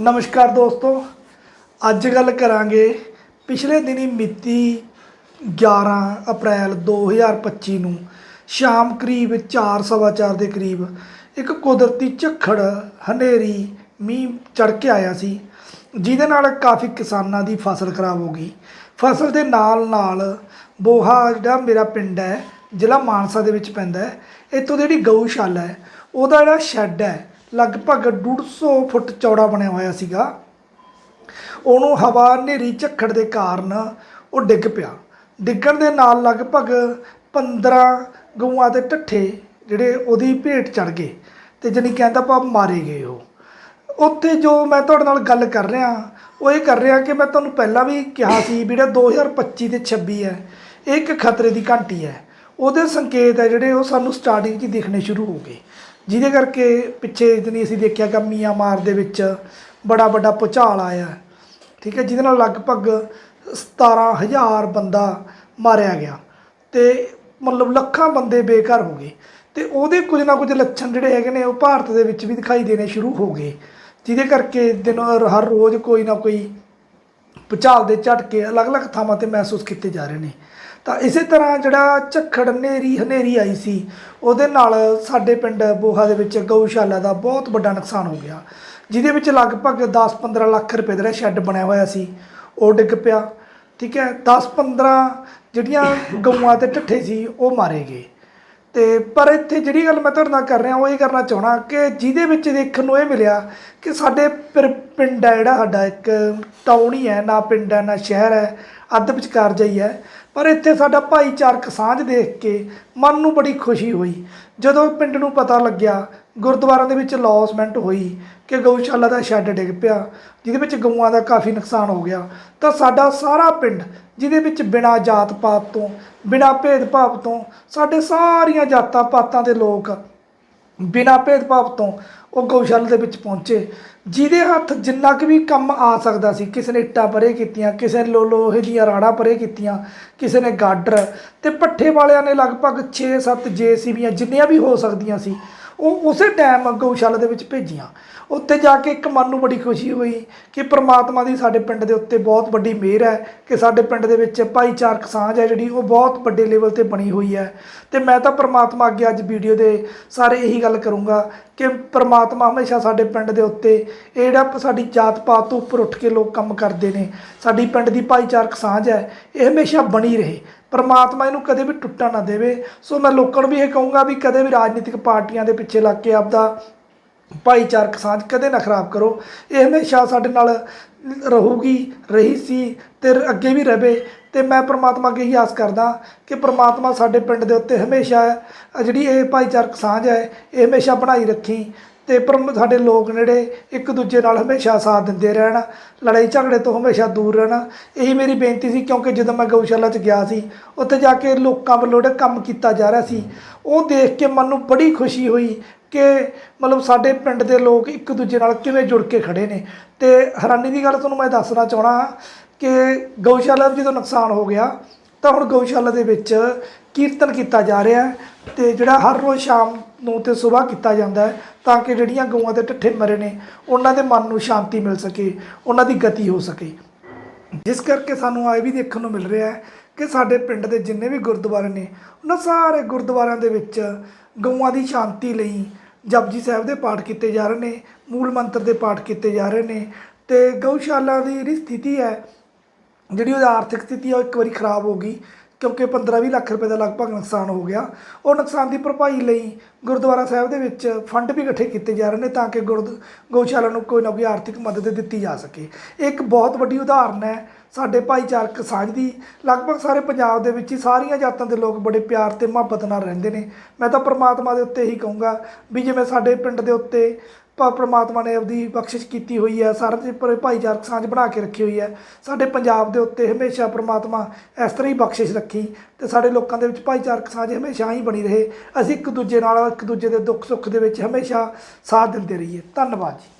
ਨਮਸਕਾਰ ਦੋਸਤੋ। ਅੱਜ ਗੱਲ ਕਰਾਂਗੇ ਪਿਛਲੇ ਦਿਨੀ ਮਿਤੀ 11 ਅਪ੍ਰੈਲ 2025 ਨੂੰ ਸ਼ਾਮ ਕਰੀਬ 4:15 ਦੇ ਕਰੀਬ ਇੱਕ ਕੁਦਰਤੀ ਝੱਖੜ, ਹਨੇਰੀ, ਮੀਂਹ ਚੜ ਕੇ ਆਇਆ ਸੀ, ਜਿਹਦੇ ਨਾਲ ਕਾਫੀ ਕਿਸਾਨਾਂ ਦੀ ਫਸਲ ਖਰਾਬ ਹੋ ਗਈ। ਫਸਲ ਦੇ ਨਾਲ ਨਾਲ ਬੋਹਾ ਜਿਹੜਾ ਮੇਰਾ ਪਿੰਡ ਹੈ, ਜ਼ਿਲ੍ਹਾ ਮਾਨਸਾ ਦੇ ਵਿੱਚ ਪੈਂਦਾ ਹੈ। ਇੱਥੋਂ ਦੀ ਜਿਹੜੀ ਗਊਸ਼ਾਲਾ ਹੈ, ਉਹਦਾ ਜਿਹੜਾ ਸ਼ੈੱਡ ਹੈ ਲਗਭਗ 150 ਫੁੱਟ ਚੌੜਾ ਬਣਿਆ ਹੋਇਆ ਸੀਗਾ। ਉਹਨੂੰ ਹਵਾ ਹਨੇਰੀ ਝੱਖੜ ਦੇ ਕਾਰਨ ਉਹ ਡਿੱਗ ਪਿਆ। ਡਿੱਗਣ ਦੇ ਨਾਲ ਲਗਭਗ 15 ਗਊਆਂ ਦੇ ਢੱਠੇ ਜਿਹੜੇ ਉਹਦੀ ਭੇਟ ਚੜ ਗਏ ਤੇ ਜਾਣੀ ਕਹਿੰਦਾ ਪਾ ਮਾਰੇ ਗਏ ਉਹ। ਉੱਥੇ ਜੋ ਮੈਂ ਤੁਹਾਡੇ ਨਾਲ ਗੱਲ ਕਰ ਰਿਹਾ, ਉਹ ਇਹ ਕਰ ਰਿਹਾ ਕਿ ਮੈਂ ਤੁਹਾਨੂੰ ਪਹਿਲਾਂ ਵੀ ਕਿਹਾ ਸੀ ਵੀ ਜਿਹੜਾ 2025 ਤੇ 26 ਹੈ, ਇਹ ਇੱਕ ਖਤਰੇ ਦੀ ਘੰਟੀ ਹੈ। ਉਹਦੇ ਸੰਕੇਤ ਹੈ ਜਿਹੜੇ ਉਹ ਸਾਨੂੰ ਸਟਾਰਟਿੰਗ 'ਚ ਹੀ ਦਿਖਣੇ ਸ਼ੁਰੂ ਹੋ ਗਏ। ਜਿਹਦੇ ਕਰਕੇ ਪਿੱਛੇ ਦਿਨੀ ਅਸੀਂ ਦੇਖਿਆ ਕਿ ਮਿਆਂਮਾਰ ਦੇ ਵਿੱਚ ਬੜਾ ਵੱਡਾ ਭੁਚਾਲ ਆਇਆ। ਠੀਕ ਹੈ, ਜਿਹਦੇ ਨਾਲ ਲਗਭਗ 17000 ਬੰਦਾ ਮਾਰਿਆ ਗਿਆ ਤੇ ਮਤਲਬ ਲੱਖਾਂ ਬੰਦੇ ਬੇਘਰ ਹੋ ਗਏ ਤੇ ਉਹਦੇ ਕੁਝ ਨਾ ਕੁਝ ਲੱਛਣ ਜਿਹੜੇ ਹੈਗੇ ਨੇ ਉਹ ਭਾਰਤ ਦੇ ਵਿੱਚ ਵੀ ਦਿਖਾਈ ਦੇਣੇ ਸ਼ੁਰੂ ਹੋ ਗਏ, ਜਿਹਦੇ ਕਰਕੇ ਦਿਨ, ਹਰ ਰੋਜ਼ ਕੋਈ ਨਾ ਕੋਈ ਭੁਚਾਲ ਦੇ ਝਟਕੇ ਅਲੱਗ-ਅਲੱਗ ਥਾਵਾਂ ਤੇ ਮਹਿਸੂਸ ਕੀਤੇ ਜਾ ਰਹੇ ਨੇ। ਤਾਂ ਇਸੇ ਤਰ੍ਹਾਂ ਜਿਹੜਾ ਝੱਖੜ ਹਨੇਰੀ ਹਨੇਰੀ ਆਈ ਸੀ, ਉਹਦੇ ਨਾਲ ਸਾਡੇ ਪਿੰਡ ਬੋਹਾ ਦੇ ਵਿੱਚ ਗਊਸ਼ਾਲਾ ਦਾ ਬਹੁਤ ਵੱਡਾ ਨੁਕਸਾਨ ਹੋ ਗਿਆ, ਜਿਹਦੇ ਵਿੱਚ ਲਗਭਗ 10-15 ਲੱਖ ਰੁਪਏ ਦਾ ਜਿਹੜਾ ਸ਼ੈੱਡ ਬਣਿਆ ਹੋਇਆ ਸੀ, ਉਹ ਡਿੱਗ ਪਿਆ। ਠੀਕ ਹੈ 10-15 ਜਿਹੜੀਆਂ ਗਊਆਂ ਤੇ ਢੱਠੇ ਸੀ, ਉਹ ਮਾਰੇ ਗਏ। ਤੇ ਪਰ ਇੱਥੇ ਜਿਹੜੀ ਗੱਲ ਮੈਂ ਤੁਹਾਡੇ ਨਾਲ ਕਰ ਰਿਹਾ, ਉਹ ਇਹ ਕਰਨਾ ਚਾਹਣਾ ਕਿ ਜਿਹਦੇ ਵਿੱਚ ਦੇਖਣ ਨੂੰ ਇਹ ਮਿਲਿਆ ਕਿ ਸਾਡੇ ਪਿਰ- ਪਿੰਡ ਹੈ ਜਿਹੜਾ ਸਾਡਾ, ਇੱਕ ਟਾਊਨ ਹੀ ਹੈ, ਨਾ ਪਿੰਡ ਹੈ, ਨਾ ਸ਼ਹਿਰ ਹੈ, ਅੱਧ ਵਿਚਕਾਰ ਜਾਈ ਹੈ ਪਰ ਇੱਥੇ ਸਾਡਾ ਭਾਈਚਾਰਕ ਸਾਂਝ ਦੇਖ ਕੇ ਮਨ ਨੂੰ ਬੜੀ ਖੁਸ਼ੀ ਹੋਈ। ਜਦੋਂ ਪਿੰਡ ਨੂੰ ਪਤਾ ਲੱਗਿਆ, ਗੁਰਦੁਆਰਿਆਂ ਦੇ ਵਿੱਚ ਲੌਸਮੈਂਟ ਹੋਈ ਕਿ ਗਊਸ਼ਾਲਾ ਦਾ ਸ਼ੈੱਡ ਡਿੱਗ ਪਿਆ, ਜਿਹਦੇ ਵਿੱਚ ਗਊਆਂ ਦਾ ਕਾਫੀ ਨੁਕਸਾਨ ਹੋ ਗਿਆ। ਤਾਂ ਸਾਡਾ ਸਾਰਾ ਪਿੰਡ, ਜਿਹਦੇ ਵਿੱਚ ਬਿਨਾਂ ਜਾਤ ਪਾਤ ਤੋਂ, ਬਿਨਾਂ ਭੇਦਭਾਵ ਤੋਂ, ਸਾਡੇ ਸਾਰੀਆਂ ਜਾਤਾਂ ਪਾਤਾਂ ਦੇ ਲੋਕ ਬਿਨਾਂ ਭੇਦਭਾਵ ਤੋਂ ਉਹ ਗਊਸ਼ਾਲਾ ਦੇ ਵਿੱਚ ਪਹੁੰਚੇ, ਜਿਹਦੇ ਹੱਥ ਜਿੰਨਾ ਕੁ ਵੀ ਕੰਮ ਆ ਸਕਦਾ ਸੀ, ਕਿਸੇ ਨੇ ਇੱਟਾਂ ਪਰੇ ਕੀਤੀਆਂ, ਕਿਸੇ ਨੇ ਲੋ ਲੋਹੇ ਦੀਆਂ ਰਾੜਾਂ ਪਰੇ ਕੀਤੀਆਂ, ਕਿਸੇ ਨੇ ਗਾਡਰ ਤੇ ਪੱਠੇ ਵਾਲਿਆਂ ਨੇ ਲਗਭਗ 6-7 ਜੇਸੀਬੀਆਂ ਜਿੰਨੀਆਂ ਵੀ ਹੋ ਸਕਦੀਆਂ ਸੀ ਉਹ ਉਸੇ ਟਾਈਮ ਗਊਸ਼ਾਲਾ ਦੇ ਵਿੱਚ ਭੇਜੀਆਂ। ਉੱਥੇ ਜਾ ਕੇ ਇੱਕ ਮਨ ਨੂੰ ਬੜੀ ਖੁਸ਼ੀ ਹੋਈ ਕਿ ਪ੍ਰਮਾਤਮਾ ਦੀ ਸਾਡੇ ਪਿੰਡ ਦੇ ਉੱਤੇ ਬਹੁਤ ਵੱਡੀ ਮਿਹਰ ਹੈ ਕਿ ਸਾਡੇ ਪਿੰਡ ਦੇ ਵਿੱਚ ਭਾਈਚਾਰਕ ਸਾਂਝ ਹੈ ਜਿਹੜੀ ਉਹ ਬਹੁਤ ਵੱਡੇ ਲੈਵਲ ਤੇ ਬਣੀ ਹੋਈ ਹੈ। ਤੇ ਮੈਂ ਤਾਂ ਪ੍ਰਮਾਤਮਾ ਅੱਗੇ ਅੱਜ ਵੀਡੀਓ ਦੇ ਸਾਰੇ ਇਹੀ ਗੱਲ ਕਰੂੰਗਾ ਕਿ ਪ੍ਰਮਾਤਮਾ ਹਮੇਸ਼ਾ ਸਾਡੇ ਪਿੰਡ ਦੇ ਉੱਤੇ ਇਹ ਜਿਹੜਾ ਸਾਡੀ ਜਾਤ ਪਾਤ ਤੋਂ ਉੱਪਰ ਉੱਠ ਕੇ ਲੋਕ ਕੰਮ ਕਰਦੇ ਨੇ, ਸਾਡੀ ਪਿੰਡ ਦੀ ਭਾਈਚਾਰਕ ਸਾਂਝ ਹੈ, ਇਹ ਹਮੇਸ਼ਾ ਬਣੀ ਰਹੇ। ਪਰਮਾਤਮਾ ਇਹਨੂੰ ਕਦੇ ਵੀ ਟੁੱਟਣ ਨਾ ਦੇਵੇ। ਸੋ ਮੈਂ ਲੋਕਾਂ ਨੂੰ ਵੀ ਇਹ ਕਹੂੰਗਾ ਵੀ ਕਦੇ ਵੀ ਰਾਜਨੀਤਿਕ ਪਾਰਟੀਆਂ ਦੇ ਪਿੱਛੇ ਲੱਗ ਕੇ ਆਪਦਾ ਭਾਈਚਾਰਕ ਸਾਂਝ ਕਦੇ ਨਾ ਖਰਾਬ ਕਰੋ। ਇਹ ਹਮੇਸ਼ਾ ਸਾਡੇ ਨਾਲ ਰਹੂਗੀ, ਰਹੀ ਸੀ ਤੇ ਅੱਗੇ ਵੀ ਰਵੇ ਤੇ ਮੈਂ ਪ੍ਰਮਾਤਮਾ ਅੱਗੇ ਹੀ ਆਸ ਕਰਦਾ ਕਿ ਪ੍ਰਮਾਤਮਾ ਸਾਡੇ ਪਿੰਡ ਦੇ ਉੱਤੇ ਹਮੇਸ਼ਾ ਜਿਹੜੀ ਇਹ ਭਾਈਚਾਰਕ ਸਾਂਝ ਹੈ, ਇਹ ਹਮੇਸ਼ਾ ਬਣਾਈ ਰੱਖੀ। ਤੇ ਪਰ ਸਾਡੇ ਲੋਕ ਜਿਹੜੇ ਇੱਕ ਦੂਜੇ ਨਾਲ ਹਮੇਸ਼ਾ ਸਾਥ ਦਿੰਦੇ ਰਹਿਣ, ਲੜਾਈ ਝਗੜੇ ਤੋਂ ਹਮੇਸ਼ਾ ਦੂਰ ਰਹਿਣ। ਇਹੀ ਮੇਰੀ ਬੇਨਤੀ ਸੀ, ਕਿਉਂਕਿ ਜਦੋਂ ਮੈਂ ਗਊਸ਼ਾਲਾ 'ਚ ਗਿਆ ਸੀ, ਉੱਥੇ ਜਾ ਕੇ ਲੋਕਾਂ ਵੱਲੋਂ ਜਿਹੜਾ ਕੰਮ ਕੀਤਾ ਜਾ ਰਿਹਾ ਸੀ, ਉਹ ਦੇਖ ਕੇ ਮਨ ਨੂੰ ਬੜੀ ਖੁਸ਼ੀ ਹੋਈ ਕਿ ਮਤਲਬ ਸਾਡੇ ਪਿੰਡ ਦੇ ਲੋਕ ਇੱਕ ਦੂਜੇ ਨਾਲ ਕਿਵੇਂ ਜੁੜ ਕੇ ਖੜੇ ਨੇ। ਤੇ ਹੈਰਾਨੀ ਦੀ ਗੱਲ ਤੁਹਾਨੂੰ ਮੈਂ ਦੱਸਣਾ ਚਾਹਣਾ ਕਿ ਗਊਸ਼ਾਲਾ ਜਦੋਂ ਨੁਕਸਾਨ ਹੋ ਗਿਆ ਤਾਂ ਹੁਣ ਗਊਸ਼ਾਲਾ ਦੇ ਵਿੱਚ ਕੀਰਤਨ ਕੀਤਾ ਜਾ ਰਿਹਾ ਹੈ ਤੇ ਜਿਹੜਾ ਹਰ ਰੋਜ਼ ਸ਼ਾਮ ਨੂੰ ਤੇ ਸਵੇਰ ਕੀਤਾ ਜਾਂਦਾ ਹੈ ਤਾਂ ਕਿ ਜਿਹੜੀਆਂ ਗਊਆਂ ਦੇ ਢੱਠੇ ਮਰੇ ਨੇ, ਉਹਨਾਂ ਦੇ ਮਨ ਨੂੰ ਸ਼ਾਂਤੀ ਮਿਲ ਸਕੇ, ਉਹਨਾਂ ਦੀ ਗਤੀ ਹੋ ਸਕੇ। ਜਿਸ ਕਰਕੇ ਸਾਨੂੰ ਆਏ ਵੀ ਦੇਖਣ ਨੂੰ ਮਿਲ ਰਿਹਾ ਹੈ ਕਿ ਸਾਡੇ ਪਿੰਡ ਦੇ ਜਿੰਨੇ ਵੀ ਗੁਰਦੁਆਰੇ ਨੇ, ਉਹਨਾਂ ਸਾਰੇ ਗੁਰਦੁਆਰਿਆਂ ਦੇ ਵਿੱਚ ਗਊਆਂ ਦੀ ਸ਼ਾਂਤੀ ਲਈ ਜਪਜੀ ਸਾਹਿਬ ਦੇ ਪਾਠ ਕੀਤੇ ਜਾ ਰਹੇ ਨੇ, ਮੂਲ ਮੰਤਰ ਦੇ ਪਾਠ ਕੀਤੇ ਜਾ ਰਹੇ ਨੇ ਤੇ ਗਊਸ਼ਾਲਾ ਦੀ ਜਿਹੜੀ ਸਥਿਤੀ ਹੈ ਜਿਹੜੀ ਉਹਦੀ ਆਰਥਿਕ ਸਥਿਤੀ ਆ ਉਹ ਇੱਕ ਵਾਰੀ ਖਰਾਬ ਹੋ ਗਈ, ਕਿਉਂਕਿ 15-20 ਲੱਖ ਰੁਪਏ ਦਾ ਲਗਭਗ ਨੁਕਸਾਨ ਹੋ ਗਿਆ। ਉਹ ਨੁਕਸਾਨ ਦੀ ਭਰਪਾਈ ਲਈ ਗੁਰਦੁਆਰਾ ਸਾਹਿਬ ਦੇ ਵਿੱਚ ਫੰਡ ਵੀ ਇਕੱਠੇ ਕੀਤੇ ਜਾ ਰਹੇ ਨੇ ਤਾਂ ਕਿ ਗੁਰਦ, ਗਊਸ਼ਾਲਾ ਨੂੰ ਕੋਈ ਨਾ ਕੋਈ ਆਰਥਿਕ ਮਦਦ ਦਿੱਤੀ ਜਾ ਸਕੇ। ਇਹ ਇੱਕ ਬਹੁਤ ਵੱਡੀ ਉਦਾਹਰਨ ਹੈ ਸਾਡੇ ਭਾਈਚਾਰਕ ਸਾਂਝ ਦੀ। ਲਗਭਗ ਸਾਰੇ ਪੰਜਾਬ ਦੇ ਵਿੱਚ ਹੀ ਸਾਰੀਆਂ ਜਾਤਾਂ ਦੇ ਲੋਕ ਬੜੇ ਪਿਆਰ ਤੇ ਮੁਹੱਬਤ ਨਾਲ ਰਹਿੰਦੇ ਨੇ। ਮੈਂ ਤਾਂ ਪ੍ਰਮਾਤਮਾ ਦੇ ਉੱਤੇ ਹੀ ਕਹੂੰਗਾ ਵੀ ਜਿਵੇਂ ਸਾਡੇ ਪਿੰਡ ਦੇ ਉੱਤੇ ਪ- ਪ੍ਰਮਾਤਮਾ ਨੇ ਆਪਦੀ ਬਖਸ਼ਿਸ਼ ਕੀਤੀ ਹੋਈ ਹੈ ਸਾਰਿਆਂ ਦੇ ਪਰ ਭਾਈਚਾਰਕ ਸਾਂਝ ਬਣਾ ਕੇ ਰੱਖੀ ਹੋਈ ਹੈ। ਸਾਡੇ ਪੰਜਾਬ ਦੇ ਉੱਤੇ ਹਮੇਸ਼ਾ ਪ੍ਰਮਾਤਮਾ ਇਸ ਤਰ੍ਹਾਂ ਹੀ ਬਖਸ਼ਿਸ਼ ਰੱਖੀ ਤੇ ਸਾਡੇ ਲੋਕਾਂ ਦੇ ਵਿੱਚ ਭਾਈਚਾਰਕ ਸਾਂਝ ਹਮੇਸ਼ਾ ਹੀ ਬਣੀ ਰਹੇ। ਅਸੀਂ ਇੱਕ ਦੂਜੇ ਨਾਲ, ਇੱਕ ਦੂਜੇ ਦੇ ਦੁੱਖ ਸੁੱਖ ਦੇ ਵਿੱਚ ਹਮੇਸ਼ਾ ਸਾਥ ਦਿੰਦੇ ਰਹੀਏ। ਧੰਨਵਾਦ ਜੀ।